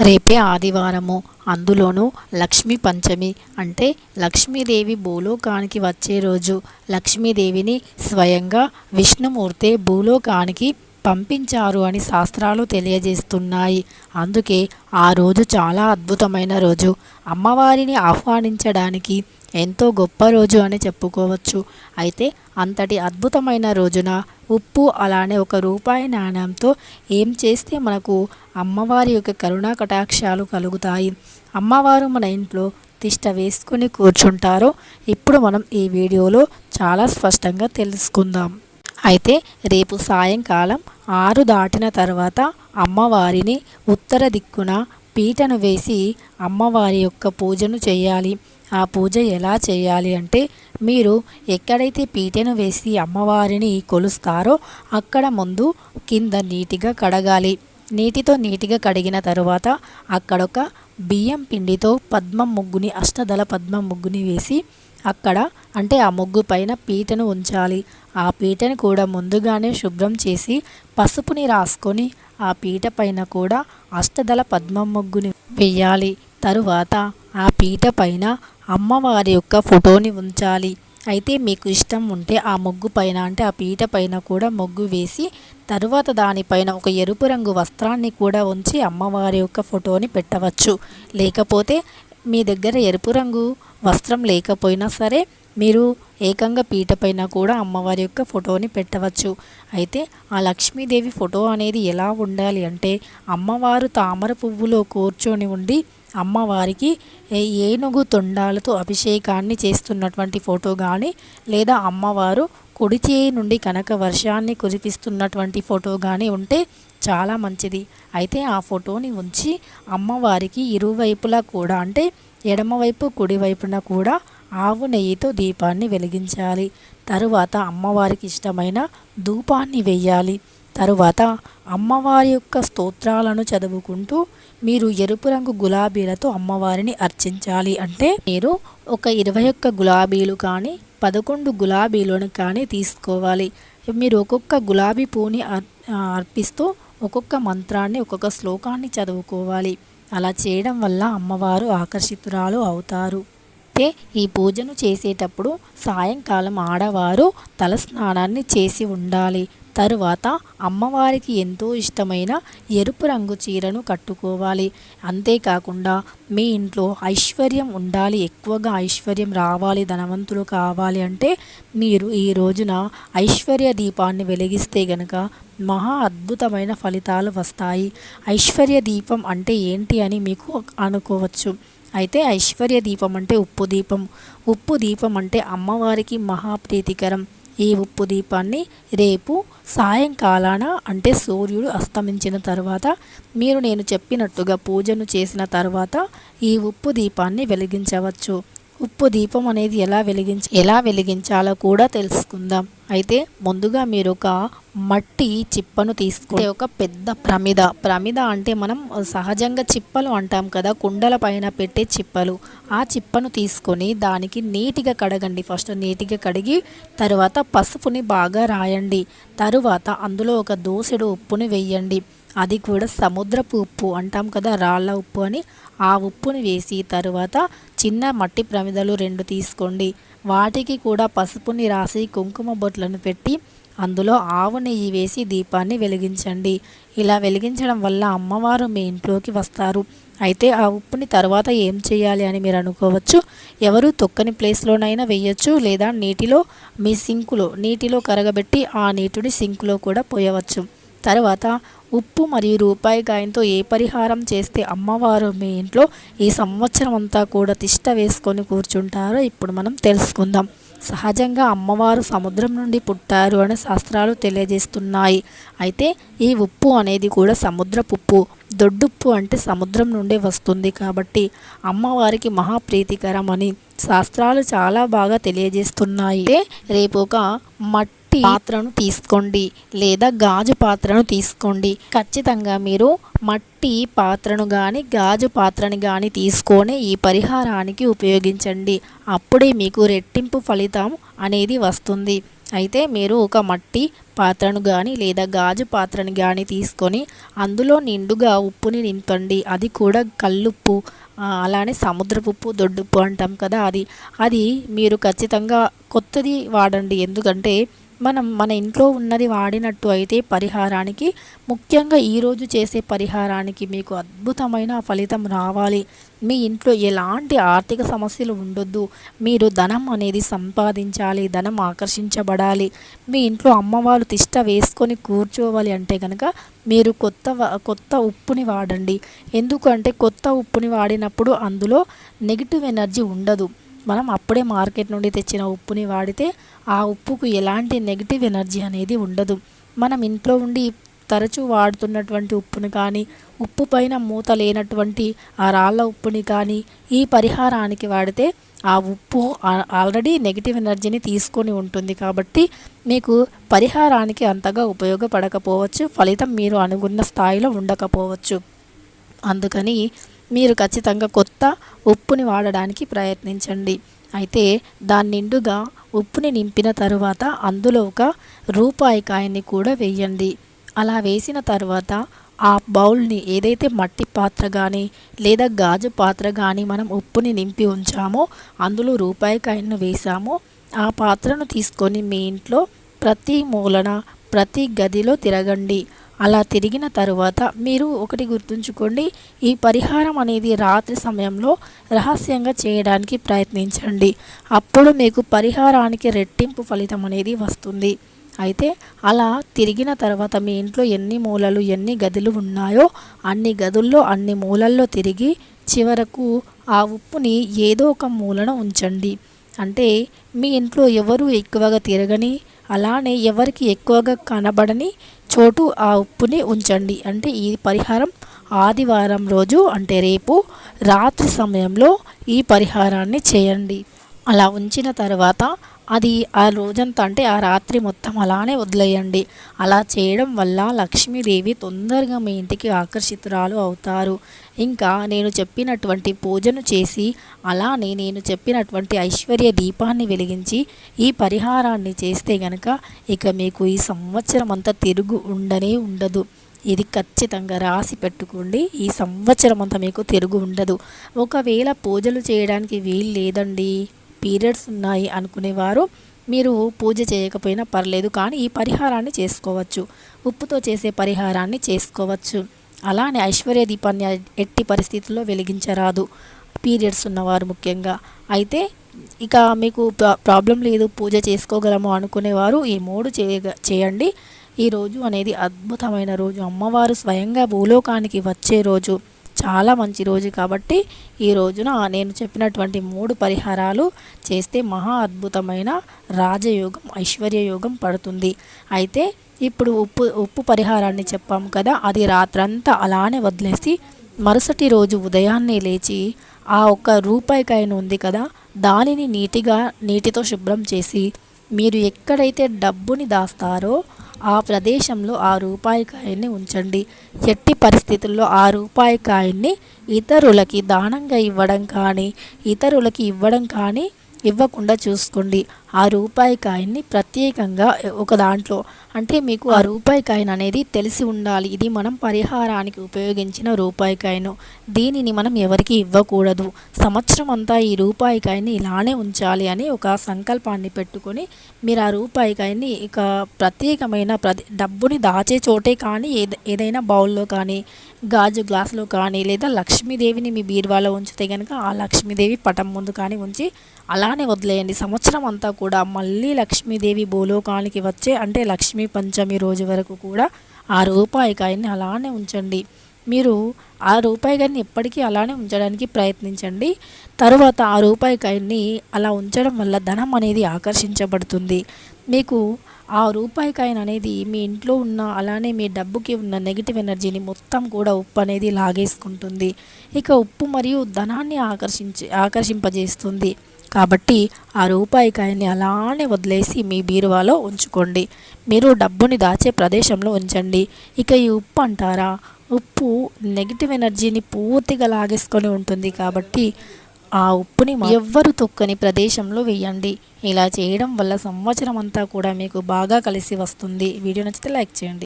రేపే ఆదివారము. అందులోనూ లక్ష్మీ పంచమి అంటే లక్ష్మీదేవి భూలోకానికి వచ్చే రోజు. లక్ష్మీదేవిని స్వయంగా విష్ణుమూర్తే భూలోకానికి పంపించారు అని శాస్త్రాలు తెలియజేస్తున్నాయి. అందుకే ఆ రోజు చాలా అద్భుతమైన రోజు. అమ్మవారిని ఆహ్వానించడానికి ఎంతో గొప్ప రోజు అని చెప్పుకోవచ్చు. అయితే అంతటి అద్భుతమైన రోజున ఉప్పు అలానే ఒక రూపాయి నాణ్యంతో ఏం చేస్తే మనకు అమ్మవారి యొక్క కరుణా కటాక్షాలు కలుగుతాయి? అమ్మవారు మన ఇంట్లో తిష్ట వేసుకుని కూర్చుంటారో ఇప్పుడు మనం ఈ వీడియోలో చాలా స్పష్టంగా తెలుసుకుందాం. అయితే రేపు సాయంకాలం ఆరు దాటిన తర్వాత అమ్మవారిని ఉత్తర దిక్కున పీటను వేసి అమ్మవారి యొక్క పూజను చేయాలి. ఆ పూజ ఎలా చేయాలి అంటే మీరు ఎక్కడైతే పీటను వేసి అమ్మవారిని కొలుస్తారో అక్కడ ముందు కింద నీటిగా కడగాలి. నీటితో నీటిగా కడిగిన తరువాత అక్కడొక బియ్యం పిండితో పద్మం ముగ్గుని అష్టదళ పద్మం ముగ్గుని వేసి అక్కడ అంటే ఆ ముగ్గు పైన పీటను ఉంచాలి. ఆ పీటను కూడా ముందుగానే శుభ్రం చేసి పసుపుని రాసుకొని ఆ పీట పైన కూడా అష్టదళ పద్మం ముగ్గుని వెయ్యాలి తరువాత ఆ పీట పైన అమ్మవారి యొక్క ఫోటోని ఉంచాలి. అయితే మీకు ఇష్టం ఉంటే ఆ ముగ్గు పైన అంటే ఆ పీట పైన కూడా ముగ్గు వేసి తరువాత దానిపైన ఒక ఎరుపు రంగు వస్త్రాన్ని కూడా ఉంచి అమ్మవారి యొక్క ఫోటోని పెట్టవచ్చు. లేకపోతే మీ దగ్గర ఎరుపు రంగు వస్త్రం లేకపోయినా సరే మీరు ఏకంగా పీట పైన కూడా అమ్మవారి యొక్క ఫోటోని పెట్టవచ్చు. అయితే ఆ లక్ష్మీదేవి ఫోటో అనేది ఎలా ఉండాలి అంటే అమ్మవారు తామర పువ్వులో కూర్చొని ఉండి అమ్మవారికి ఏనుగు తొండాలతో అభిషేకాన్ని చేస్తున్నటువంటి ఫోటో కానీ లేదా అమ్మవారు కుడి చేయి నుండి కనక వర్షాన్ని కురిపిస్తున్నటువంటి ఫోటో కానీ ఉంటే చాలా మంచిది. అయితే ఆ ఫోటోని ఉంచి అమ్మవారికి ఇరువైపులా కూడా అంటే ఎడమవైపు కుడివైపున కూడా ఆవు నెయ్యితో దీపాన్ని వెలిగించాలి. తరువాత అమ్మవారికి ఇష్టమైన ధూపాన్ని వెయ్యాలి. తరువాత అమ్మవారి యొక్క స్తోత్రాలను చదువుకుంటూ మీరు ఎరుపు రంగు గులాబీలతో అమ్మవారిని అర్చించాలి అంటే మీరు ఒక ఇరవై ఒక్క గులాబీలు కానీ పదకొండు గులాబీలను కానీ తీసుకోవాలి. మీరు ఒక్కొక్క గులాబీ పూని అర్పిస్తూ ఒక్కొక్క మంత్రాన్ని ఒక్కొక్క శ్లోకాన్ని చదువుకోవాలి. అలా చేయడం వల్ల అమ్మవారు ఆకర్షితురాలు అవుతారు. అయితే ఈ పూజను చేసేటప్పుడు సాయంకాలం ఆడవారు తలస్నానాన్ని చేసి ఉండాలి. తరువాత అమ్మవారికి ఎంతో ఇష్టమైన ఎరుపు రంగు చీరను కట్టుకోవాలి. అంతేకాకుండా మీ ఇంట్లో ఐశ్వర్యం ఉండాలి ఎక్కువగా ఐశ్వర్యం రావాలి ధనవంతులు కావాలి అంటే మీరు ఈ రోజున ఐశ్వర్య దీపాన్ని వెలిగిస్తే గనక మహా అద్భుతమైన ఫలితాలు వస్తాయి. ఐశ్వర్య దీపం అంటే ఏంటి అని మీకు అనుకోవచ్చు. అయితే ఐశ్వర్య దీపం అంటే ఉప్పు దీపం. ఉప్పు దీపం అంటే అమ్మవారికి మహాప్రీతికరం ఈ ఉప్పు దీపాన్ని రేపు సాయంకాలాన అంటే సూర్యుడు అస్తమించిన తర్వాత మీరు నేను చెప్పినట్టుగా పూజను చేసిన తర్వాత ఈ ఉప్పు దీపాన్ని వెలిగించవచ్చు. ఉప్పు దీపం అనేది ఎలా వెలిగించ ఎలా వెలిగించాలో కూడా తెలుసుకుందాం. అయితే ముందుగా మీరు ఒక మట్టి చిప్పను తీసుకుంటే ఒక పెద్ద ప్రమిద. ప్రమిద అంటే మనం సహజంగా చిప్పలు అంటాం కదా కుండల పైన పెట్టే చిప్పలు. ఆ చిప్పను తీసుకొని దానికి నీటిగా కడగండి. ఫస్ట్ నీటిగా కడిగి తర్వాత పసుపుని బాగా రాయండి. తరువాత అందులో ఒక దోసెడు ఉప్పుని వెయ్యండి అది కూడా సముద్రపు ఉప్పు అంటాం కదా రాళ్ళ ఉప్పు అని. ఆ ఉప్పుని వేసి తరువాత చిన్న మట్టి ప్రమిదలు రెండు తీసుకోండి. వాటికి కూడా పసుపుని రాసి కుంకుమ బొట్లను పెట్టి అందులో ఆవు నెయ్యి వేసి దీపాన్ని వెలిగించండి. ఇలా వెలిగించడం వల్ల అమ్మవారు మీ ఇంట్లోకి వస్తారు. అయితే ఆ ఉప్పుని తర్వాత ఏం చేయాలి అని మీరు అనుకోవచ్చు. ఎవరు తొక్కని ప్లేస్లోనైనా వేయచ్చు లేదా నీటిలో మీ సింకులో నీటిలో కరగబెట్టి ఆ నీటిని సింకులో కూడా పోయవచ్చు. తర్వాత ఉప్పు మరియు రూపాయి గాయంతో ఏ పరిహారం చేస్తే అమ్మవారు మీ ఇంట్లో ఈ సంవత్సరం అంతా కూడా తిష్ట వేసుకొని కూర్చుంటారో ఇప్పుడు మనం తెలుసుకుందాం. సహజంగా అమ్మవారు సముద్రం నుండి పుట్టారు అని శాస్త్రాలు తెలియజేస్తున్నాయి. అయితే ఈ ఉప్పు అనేది కూడా సముద్రపు ఉప్పు దొడ్డుప్పు అంటే సముద్రం నుండి వస్తుంది కాబట్టి అమ్మవారికి మహాప్రీతికరం అని శాస్త్రాలు చాలా బాగా తెలియజేస్తున్నాయి. రేపు ఒక మట్టి పాత్రను తీసుకోండి లేదా గాజు పాత్రను తీసుకోండి. ఖచ్చితంగా మీరు మట్టి పాత్రను కానీ గాజు పాత్రని కానీ తీసుకొని ఈ పరిహారానికి ఉపయోగించండి. అప్పుడే మీకు రెట్టింపు ఫలితం అనేది వస్తుంది. అయితే మీరు ఒక మట్టి పాత్రను కానీ లేదా గాజు పాత్రను కానీ తీసుకొని అందులో నిండుగా ఉప్పుని నింపండి. అది కూడా కల్లుప్పు అలానే సముద్రపుప్పు దొడ్డుప్పు అంటాం కదా అది. అది మీరు ఖచ్చితంగా కొత్తది వాడండి. ఎందుకంటే మనం మన ఇంట్లో ఉన్నది వాడినట్టు అయితే పరిహారానికి ముఖ్యంగా ఈరోజు చేసే పరిహారానికి మీకు అద్భుతమైన ఫలితం రావాలి. మీ ఇంట్లో ఎలాంటి ఆర్థిక సమస్యలు ఉండొద్దు. మీరు ధనం అనేది సంపాదించాలి ధనం ఆకర్షించబడాలి. మీ ఇంట్లో అమ్మవారు తిష్ట వేసుకొని కూర్చోవాలి అంటే కనుక మీరు కొత్త కొత్త ఉప్పుని వాడండి. ఎందుకంటే కొత్త ఉప్పుని వాడినప్పుడు అందులో నెగిటివ్ ఎనర్జీ ఉండదు. మనం అప్పుడే మార్కెట్ నుండి తెచ్చిన ఉప్పుని వాడితే ఆ ఉప్పుకు ఎలాంటి నెగిటివ్ ఎనర్జీ అనేది ఉండదు. మనం ఇంట్లో ఉండి తరచూ వాడుతున్నటువంటి ఉప్పుని కానీ ఉప్పు పైన మూత లేనటువంటి ఆ రాళ్ళ ఉప్పుని కానీ ఈ పరిహారానికి వాడితే ఆ ఉప్పు ఆల్రెడీ నెగిటివ్ ఎనర్జీని తీసుకొని ఉంటుంది కాబట్టి మీకు పరిహారానికి అంతగా ఉపయోగపడకపోవచ్చు ఫలితం మీరు అనుకున్న స్థాయిలో ఉండకపోవచ్చు. అందుకని మీరు ఖచ్చితంగా కొత్త ఉప్పుని వాడడానికి ప్రయత్నించండి. అయితే దాని నిండుగా ఉప్పుని నింపిన తరువాత అందులో ఒక రూపాయి కాయని కూడా వేయండి. అలా వేసిన తర్వాత ఆ బౌల్ని ఏదైతే మట్టి పాత్ర కానీ లేదా గాజు పాత్ర కానీ మనం ఉప్పుని నింపి ఉంచామో అందులో రూపాయి కాయను వేసామో ఆ పాత్రను తీసుకొని మీ ఇంట్లో ప్రతి మూలన ప్రతి గదిలో తిరగండి. అలా తిరిగిన తరువాత మీరు ఒకటి గుర్తుంచుకోండి ఈ పరిహారం అనేది రాత్రి సమయంలో రహస్యంగా చేయడానికి ప్రయత్నించండి. అప్పుడు మీకు పరిహారానికి రెట్టింపు ఫలితం అనేది వస్తుంది. అయితే అలా తిరిగిన తర్వాత మీ ఇంట్లో ఎన్ని మూలలు ఎన్ని గదులు ఉన్నాయో అన్ని గదుల్లో అన్ని మూలల్లో తిరిగి చివరకు ఆ ఉప్పుని ఏదో ఒక మూలన ఉంచండి. అంటే మీ ఇంట్లో ఎవరు ఎక్కువగా తిరగని అలానే ఎవరికి ఎక్కువగా కనబడని చోటు ఆ ఉప్పుని ఉంచండి. అంటే ఈ పరిహారం ఆదివారం రోజు అంటే రేపు రాత్రి సమయంలో ఈ పరిహారాన్ని చేయండి. అలా ఉంచిన తర్వాత అది ఆ రోజంతా అంటే ఆ రాత్రి మొత్తం అలానే వదిలేయండి. అలా చేయడం వల్ల లక్ష్మీదేవి తొందరగా మీ ఇంటికి ఆకర్షితురాలు అవుతారు. ఇంకా నేను చెప్పినటువంటి పూజను చేసి అలానే నేను చెప్పినటువంటి ఐశ్వర్య దీపాన్ని వెలిగించి ఈ పరిహారాన్ని చేస్తే గనక ఇక మీకు ఈ సంవత్సరం అంతా తిరుగు ఉండనే ఉండదు. ఇది ఖచ్చితంగా రాసి పెట్టుకోండి. ఈ సంవత్సరం అంతా మీకు తిరుగు ఉండదు. ఒకవేళ పూజలు చేయడానికి వీలు లేదండి. పీరియడ్స్ ఉన్నాయి అనుకునేవారు. మీరు పూజ చేయకపోయినా పర్లేదు కానీ ఈ పరిహారాన్ని చేసుకోవచ్చు. ఉప్పుతో చేసే పరిహారాన్ని చేసుకోవచ్చు. అలానే ఐశ్వర్య దీపాన్ని ఎట్టి పరిస్థితుల్లో వెలిగించరాదు. పీరియడ్స్ ఉన్నవారు ముఖ్యంగా. అయితే ఇక మీకు ప్రాబ్లం లేదు పూజ చేసుకోగలము అనుకునేవారు ఈ మూడు చేయగ చేయండి. ఈ రోజు అనేది అద్భుతమైన రోజు. అమ్మవారు స్వయంగా భూలోకానికి వచ్చే రోజు. చాలా మంచి రోజు కాబట్టి ఈ రోజున నేను చెప్పినటువంటి మూడు పరిహారాలు చేస్తే మహా అద్భుతమైన రాజయోగం ఐశ్వర్యయోగం పడుతుంది. అయితే ఇప్పుడు ఉప్పు ఉప్పు పరిహారాన్ని చెప్పాము కదా అది రాత్రంతా అలానే వదిలేసి మరుసటి రోజు ఉదయాన్నే లేచి ఆ ఒక్క రూపాయికాయను ఉంది కదా దానిని నీటిగా నీటితో శుభ్రం చేసి మీరు ఎక్కడైతే డబ్బుని దాస్తారో ఆ ప్రదేశంలో ఆ రూపాయి కాయన్ని ఉంచండి. ఎట్టి పరిస్థితుల్లో ఆ రూపాయి కాయన్ని ఇతరులకి దానంగా ఇవ్వడం కానీ ఇతరులకి ఇవ్వడం కానీ ఇవ్వకుండా చూసుకోండి. ఆ రూపాయి కాయిన్ని ప్రత్యేకంగా ఒక దాంట్లో. అంటే మీకు ఆ రూపాయి కాయిన్ అనేది తెలిసి ఉండాలి. ఇది మనం పరిహారానికి ఉపయోగించిన రూపాయి కాయను. దీనిని మనం ఎవరికి ఇవ్వకూడదు. సంవత్సరం అంతా ఈ రూపాయి కాయని ఇలానే ఉంచాలి అని ఒక సంకల్పాన్ని పెట్టుకొని మీరు ఆ రూపాయి కాయని ఇక ప్రత్యేకమైన ప్రతి డబ్బుని దాచే చోటే కానీ ఏద ఏదైనా బౌల్లో కానీ గాజు గ్లాసులో కానీ లేదా లక్ష్మీదేవిని మీ బీరువాలో ఉంచితే కనుక ఆ లక్ష్మీదేవి పటం ముందు కానీ ఉంచి అలానే వదిలేయండి. సంవత్సరం అంతా కూడా మళ్ళీ లక్ష్మీదేవి భూలోకానికి వచ్చే అంటే లక్ష్మీ పంచమి రోజు వరకు కూడా ఆ రూపాయి కాయన్ని అలానే ఉంచండి. మీరు ఆ రూపాయి కాయని ఎప్పటికీ అలానే ఉంచడానికి ప్రయత్నించండి. తరువాత ఆ రూపాయి కాయన్ని అలా ఉంచడం వల్ల ధనం అనేది ఆకర్షించబడుతుంది. మీకు ఆ రూపాయి కాయిన్ అనేది మీ ఇంట్లో ఉన్న అలానే మీ డబ్బుకి ఉన్న నెగిటివ్ ఎనర్జీని మొత్తం కూడా ఉప్పు అనేది లాగేసుకుంటుంది. ఇక ఉప్పు మరియు ధనాన్ని ఆకర్షించి ఆకర్షింపజేస్తుంది. కాబట్టి ఆ రూపాయికాయని అలానే వదిలేసి మీ బీరువాలో ఉంచుకోండి. మీరు డబ్బుని దాచే ప్రదేశంలో ఉంచండి. ఇక ఈ ఉప్పు అంటారా? ఉప్పు నెగిటివ్ ఎనర్జీని పూర్తిగా లాగేసుకొని ఉంటుంది కాబట్టి ఆ ఉప్పుని ఎవ్వరు తొక్కని ప్రదేశంలో వేయండి. ఇలా చేయడం వల్ల సంవత్సరం అంతా కూడా మీకు బాగా కలిసి వస్తుంది. వీడియో నచ్చితే లైక్ చేయండి.